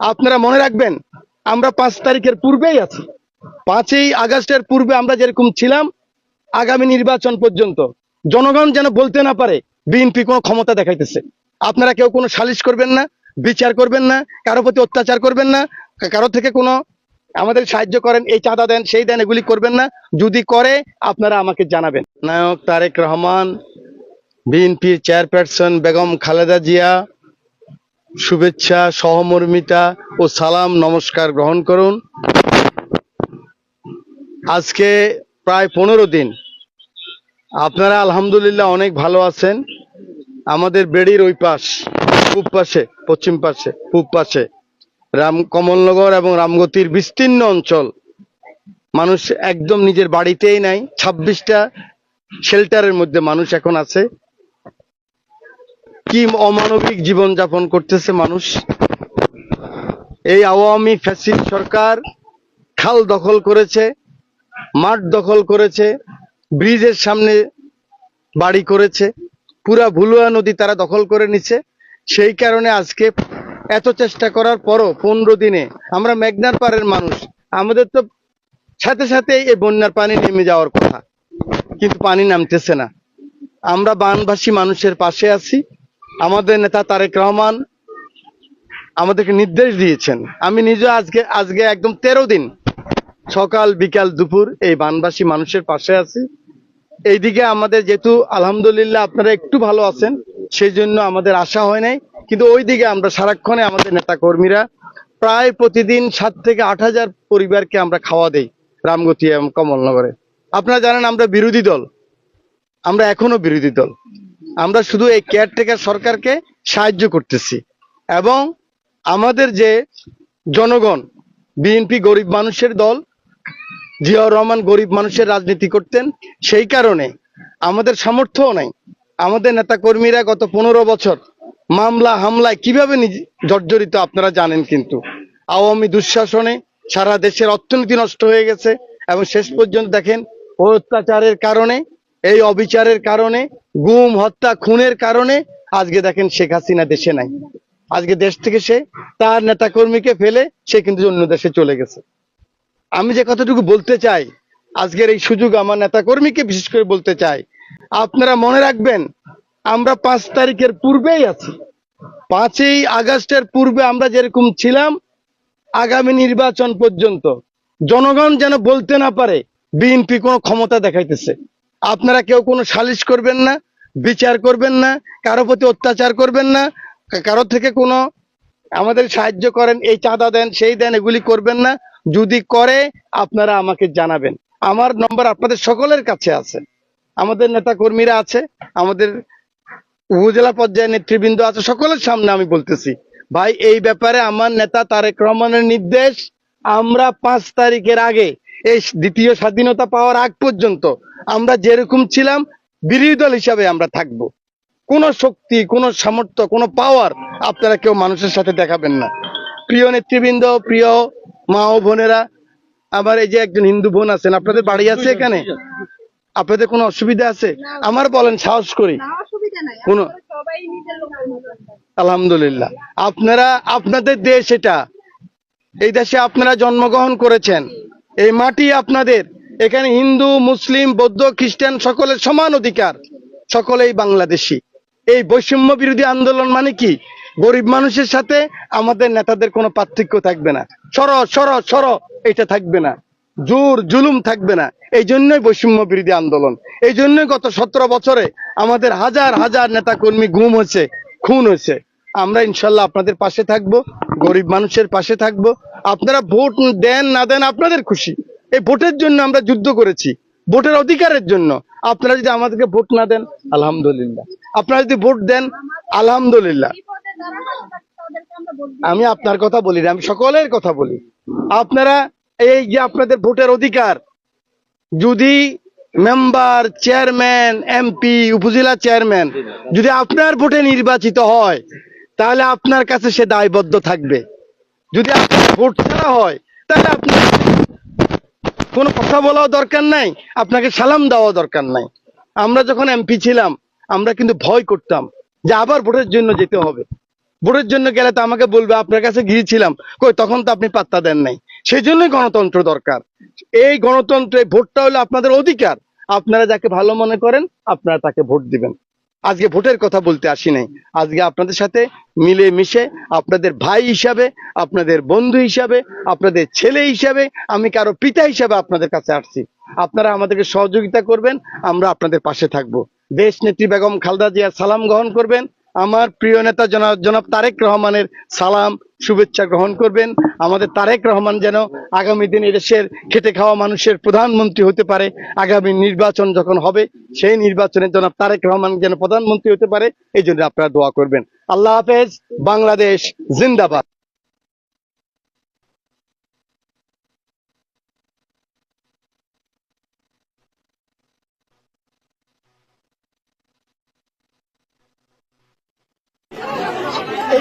আপনারা মনে রাখবেন, আমরা পাঁচ তারিখের পূর্বেই আছি। পাঁচই আগস্টের পূর্বে আমরা যেরকম ছিলাম, আগামী নির্বাচন পর্যন্ত। জনগণ যেন বলতে না পারে, বিএনপি কোনো ক্ষমতা দেখাইতেছে। আপনারা কেউ কোনো সালিশ করবেন না, বিচার করবেন না, কারও প্রতি অত্যাচার করবেন না, কারও থেকে কোনো আমাদের সাহায্য করেন, এই চাঁদা দেন, সেই দেন, এগুলি করবেন না। যদি করে, আপনারা আমাকে জানাবেন। নায়ক তারেক রহমান, বিএনপির চেয়ারপারসন বেগম খালেদা জিয়া শুভেচ্ছা, সহমর্মিতা ও সালাম, নমস্কার গ্রহণ করুন। আজকে প্রায় পনেরো দিন। আপনারা আলহামদুলিল্লাহ অনেক ভালো আছেন। আমাদের বেড়ির ওই পাশ, পূব পাশে, পশ্চিম পাশে, পূব পাশে, রাম, কমলনগর এবং রামগতির বিস্তীর্ণ অঞ্চল। মানুষ একদম নিজের বাড়িতেই নাই, ছাব্বিশটা শেল্টারের মধ্যে মানুষ এখন আছে। কি অমানবিক জীবন যাপন করতেছে মানুষ। এই আওয়ামী ফ্যাসিস্ট সরকার খাল দখল করেছে, মাঠ দখল করেছে, ব্রিজের সামনে বাড়ি করেছে, পুরা ভুলুয়া নদী তারা দখল করে নিচ্ছে সেই কারণে আজকে এত চেষ্টা করার পরও পনেরো দিনে আমরা মেঘনার পাড়ের মানুষ, আমাদের তো সাথে সাথে এই বন্যার পানি নেমে যাওয়ার কথা। কিন্তু পানি নামতেছে না। আমরা বানভাসী মানুষের পাশে আছি। আমাদের নেতা তারেক রহমান আমাদেরকে নির্দেশ দিয়েছেন। আমি নিজে আজকে আজকে একদম তেরো দিন সকাল, বিকাল, দুপুর এই বানবাসী মানুষের পাশে আছি। এইদিকে আমাদের যেহেতু আলহামদুলিল্লাহ আপনারা একটু ভালো আছেন, সেই জন্য আমাদের আশা হয় নাই। কিন্তু ওইদিকে আমরা সারাক্ষণে আমাদের নেতা কর্মীরা প্রায় প্রতিদিন সাত থেকে আট হাজার পরিবারকে আমরা খাওয়া দেই রামগতি এবং কমলনগরে। আপনারা জানেন আমরা বিরোধী দল। আমরা এখনও বিরোধী দল। আমরা শুধু এই কেয়ারটেকার সরকারকে সাহায্য করতেছি। এবং আমাদের যে জনগণ, বিএনপি গরিব মানুষের দল, জিয়াউর রহমান গরিব মানুষের রাজনীতি করতেন, সেই কারণে আমাদের সামর্থ্যও নাই। আমাদের নেতা কর্মীরা গত পনেরো বছর মামলা, হামলায় কীভাবে জর্জরিত আপনারা জানেন কিন্তু। আওয়ামী দুঃশাসনে সারা দেশের অর্থনীতি নষ্ট হয়ে গেছে এবং শেষ পর্যন্ত দেখেন অত্যাচারের কারণে এই অবিচারের কারণে, গুম, হত্যা, খুনের কারণে আজকে দেখেন শেখ হাসিনা দেশে নাই। আজকে দেশ থেকে সে তার নেতাকর্মীকে ফেলে সে কিন্তু অন্য দেশে চলে গেছে। আমি যে কথাটুকু বলতে চাই, আজকের এই সুযোগ আমার নেতা কর্মীকে বিশেষ করে বলতে চাই, আপনারা মনে রাখবেন, আমরা পাঁচ তারিখের পূর্বেই আছি। পাঁচই আগস্টের পূর্বে আমরা যেরকম ছিলাম, আগামী নির্বাচন পর্যন্ত, জনগণ যেন বলতে না পারে, বিএনপি কোনো ক্ষমতা দেখাইতেছে। আপনারা কেউ কোনো সালিশ করবেন না, বিচার করবেন না, কারও প্রতি অত্যাচার করবেন না, কারও থেকে কোনো আমাদের সাহায্য করেন, এই চাঁদা দেন, সেই দেন, এগুলি করবেন না। যদি করে, আপনারা আমাকে জানাবেন। আমার নম্বর আপনাদের সকলের কাছে আছে। আমাদের নেতা কর্মীরা আছে, আমাদের উপজেলা পর্যায়ে নেতৃবৃন্দ আছে, সকলের সামনে আমি বলতেছি। ভাই, এই ব্যাপারে আমার নেতা তারেক রহমানের নির্দেশ, আমরা পাঁচ তারিখের আগে এই দ্বিতীয় স্বাধীনতা পাওয়ার আগ পর্যন্ত আমরা যেরকম ছিলাম বিরোধী দল হিসাবে আমরা থাকব। কোন শক্তি কোন সামর্থ্য কোন পাওয়ার আপনারা কেউ মানুষের সাথে দেখাবেন না। প্রিয় নেতৃবৃন্দ প্রিয় মা ও বোনেরা আমার এই যে একজন হিন্দু বোন আছেন আপনাদের বাড়ি আছে এখানে? আপনাদের কোনো অসুবিধা আছে? আমার বলেন সাহস করি। না অসুবিধা নাই। কোনো- আলহামদুলিল্লাহ। আপনারা আপনাদের দেশ এটা। এই দেশে আপনারা জন্মগ্রহণ করেছেন। এই মাটি আপনাদের। এখানে হিন্দু, মুসলিম, বৌদ্ধ, খ্রিস্টান সকলের সমান অধিকার। সকলেই বাংলাদেশি। এই বৈষম্য বিরোধী আন্দোলন মানে কি? গরিব মানুষের সাথে আমাদের নেতাদের কোনো পার্থক্য থাকবে না। সর সর সর, এটা থাকবে না। জোর, জুলুম থাকবে না। এই জন্যই বৈষম্য বিরোধী আন্দোলন। এই জন্যই গত সতেরো বছরে আমাদের হাজার হাজার নেতা কর্মী গুম হয়েছে, খুন হয়েছে। আমরা ইনশাল্লাহ আপনাদের পাশে থাকব, গরিব মানুষের পাশে থাকব। আপনারা ভোট দেন, না দেন আপনাদের খুশি। এই ভোটের জন্য আমরা যুদ্ধ করেছি, ভোটের অধিকারের জন্য। আপনারা যদি আমাদেরকে ভোট না দেন, আলহামদুলিল্লাহ। আপনারা যদি ভোট দেন, আলহামদুলিল্লাহ। আমি আপনার কথা বলি না, আমি সকলের কথা বলি। আপনারা এই যে আপনাদের ভোটের অধিকার, যদি মেম্বার, চেয়ারম্যান, এমপি, উপজেলা চেয়ারম্যান, যদি আপনার ভোটে নির্বাচিত হয় তাহলে আপনার কাছে সে দায়বদ্ধ থাকবে। যদি আপনার ভোট ছাড়া হয়, তাহলে আপনার কোনো কথা বলাও দরকার নাই, আপনাকে সালাম দেওয়া দরকার নাই। আমরা যখন এমপি ছিলাম, আমরা কিন্তু ভয় করতাম যে আবার ভোটের জন্য যেতে হবে। ভোটের জন্য গেলে তো আমাকে বলবে, আপনার কাছে গিয়েছিলাম, কই, তখন তো আপনি পাত্তা দেন নাই। সেই জন্যই গণতন্ত্র দরকার। এই গণতন্ত্রে ভোটটা হলো আপনাদের অধিকার। আপনারা যাকে ভালো মনে করেন, আপনারা তাকে ভোট দিবেন। আজকে ভোটের কথা বলতে আসি নাই। আজকে আপনাদের সাথে মিলে মিশে আপনাদের ভাই হিসাবে, আপনাদের বন্ধু হিসাবে, আপনাদের ছেলে হিসাবে, আমি কারও পিতা হিসাবে আপনাদের কাছে আসছি। আপনারা আমাদেরকে সহযোগিতা করবেন, আমরা আপনাদের পাশে থাকব। দেশ নেত্রী বেগম খালদা জিয়া সালাম গ্রহণ করবেন আমার প্রিয় নেতা জনাব জনাব তারেক রহমানের সালাম, শুভেচ্ছা গ্রহণ করবেন। আমাদের তারেক রহমান যেন আগামী দিন এদেশের খেতে খাওয়া মানুষের প্রধানমন্ত্রী হতে পারে। আগামী নির্বাচন যখন হবে, সেই নির্বাচনে জনাব তারেক রহমান যেন প্রধানমন্ত্রী হতে পারে, এই জন্য আপনারা দোয়া করবেন। আল্লাহ হাফেজ, বাংলাদেশ, জিন্দাবাদ।